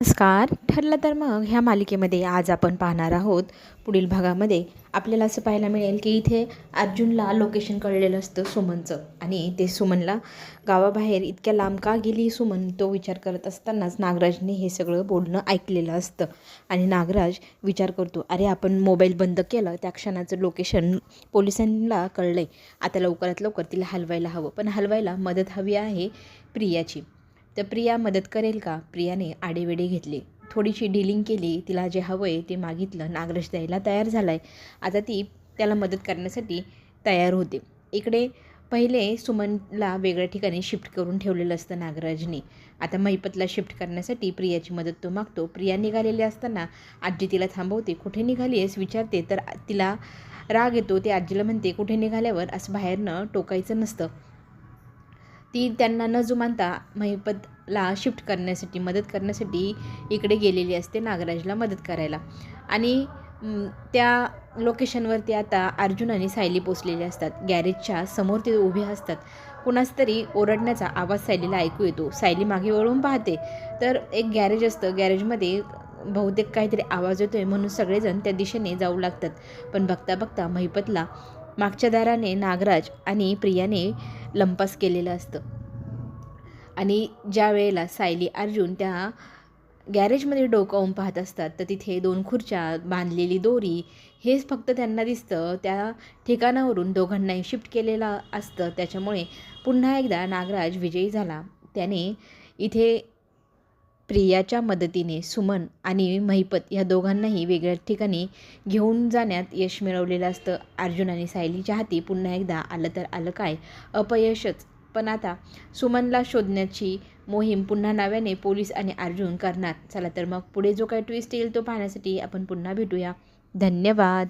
नमस्कार. ठरलं तर मग ह्या मालिकेमध्ये आज आपण पाहणार आहोत. पुढील भागामध्ये आपल्याला असं पाहायला मिळेल की इथे अर्जुनला लोकेशन कळलेलं असतं सुमनचं. आणि ते सुमनला गावाबाहेर इतक्या लांब का गेली सुमन? तो विचार करत असतानाच नागराजने हे सगळं बोलणं ऐकलेलं असतं. आणि नागराज विचार करतो अरे आपण मोबाईल बंद केलं त्या क्षणाचं लोकेशन पोलिसांना कळलं आहे आता लवकरात लवकर तिला हलवायला हवं. पण हलवायला मदत हवी आहे प्रियाची. तर प्रिया मदत करेल का? प्रियाने आडेवेडे घेतले. थोडीशी डिलिंग केली. तिला जे हवं आहे ते मागितलं. नागराज द्यायला तयार झाला आहे आता ती त्याला मदत करण्यासाठी तयार होते. इकडे पहिले सुमनला वेगळ्या ठिकाणी शिफ्ट करून ठेवलेलं असतं नागराजने. आता महिपतला शिफ्ट करण्यासाठी प्रियाची मदत तो मागतो. प्रिया निघालेली असताना आजी तिला थांबवते. कुठे निघाली आहेस विचारते. तर तिला राग येतो. ते आजीला म्हणते कुठे निघाल्यावर? असं बाहेरनं टोकायचं नसतं. ती त्यांना न जुमानता महिपतला शिफ्ट करण्यासाठी मदत करण्यासाठी इकडे गेलेली असते नागराजला मदत करायला. आणि त्या लोकेशनवरती आता अर्जुन आणि सायली पोचलेले असतात. गॅरेजच्या समोर ते उभे असतात. कुणाच तरी ओरडण्याचा आवाज सायलीला ऐकू येतो. सायली मागे वळून पाहते. तर एक गॅरेज असतं. गॅरेजमध्ये बहुतेक काहीतरी आवाज येतोय म्हणून सगळेजण त्या दिशेने जाऊ लागतात. पण बघता बघता महिपतला मागच्या दाराने नागराज आणि प्रियाने लंपास केलेलं असतं. आणि ज्या वेळेला सायली अर्जुन त्या गॅरेजमध्ये डोकावून पाहत असतात तर तिथे दोन खुर्च्या बांधलेली दोरी हेच फक्त त्यांना दिसतं. त्या ठिकाणावरून दोघांनाही शिफ्ट केलेलं असतं. त्याच्यामुळे पुन्हा एकदा नागराज विजयी झाला. त्याने इथे प्रियाच्या मदतीने सुमन आणि महिपत या दोघांनाही वेगळ्या ठिकाणी घेऊन जाण्यात यश मिळवलेलं असतं. अर्जुन आणि सायलीच्या हाती पुन्हा एकदा आलं तर आलं काय? अपयशच. पण आता सुमनला शोधण्याची मोहीम पुन्हा नव्याने पोलीस आणि अर्जुन करणार. चला तर मग पुढे जो काही ट्विस्ट येईल तो पाहण्यासाठी आपण पुन्हा भेटूया. धन्यवाद.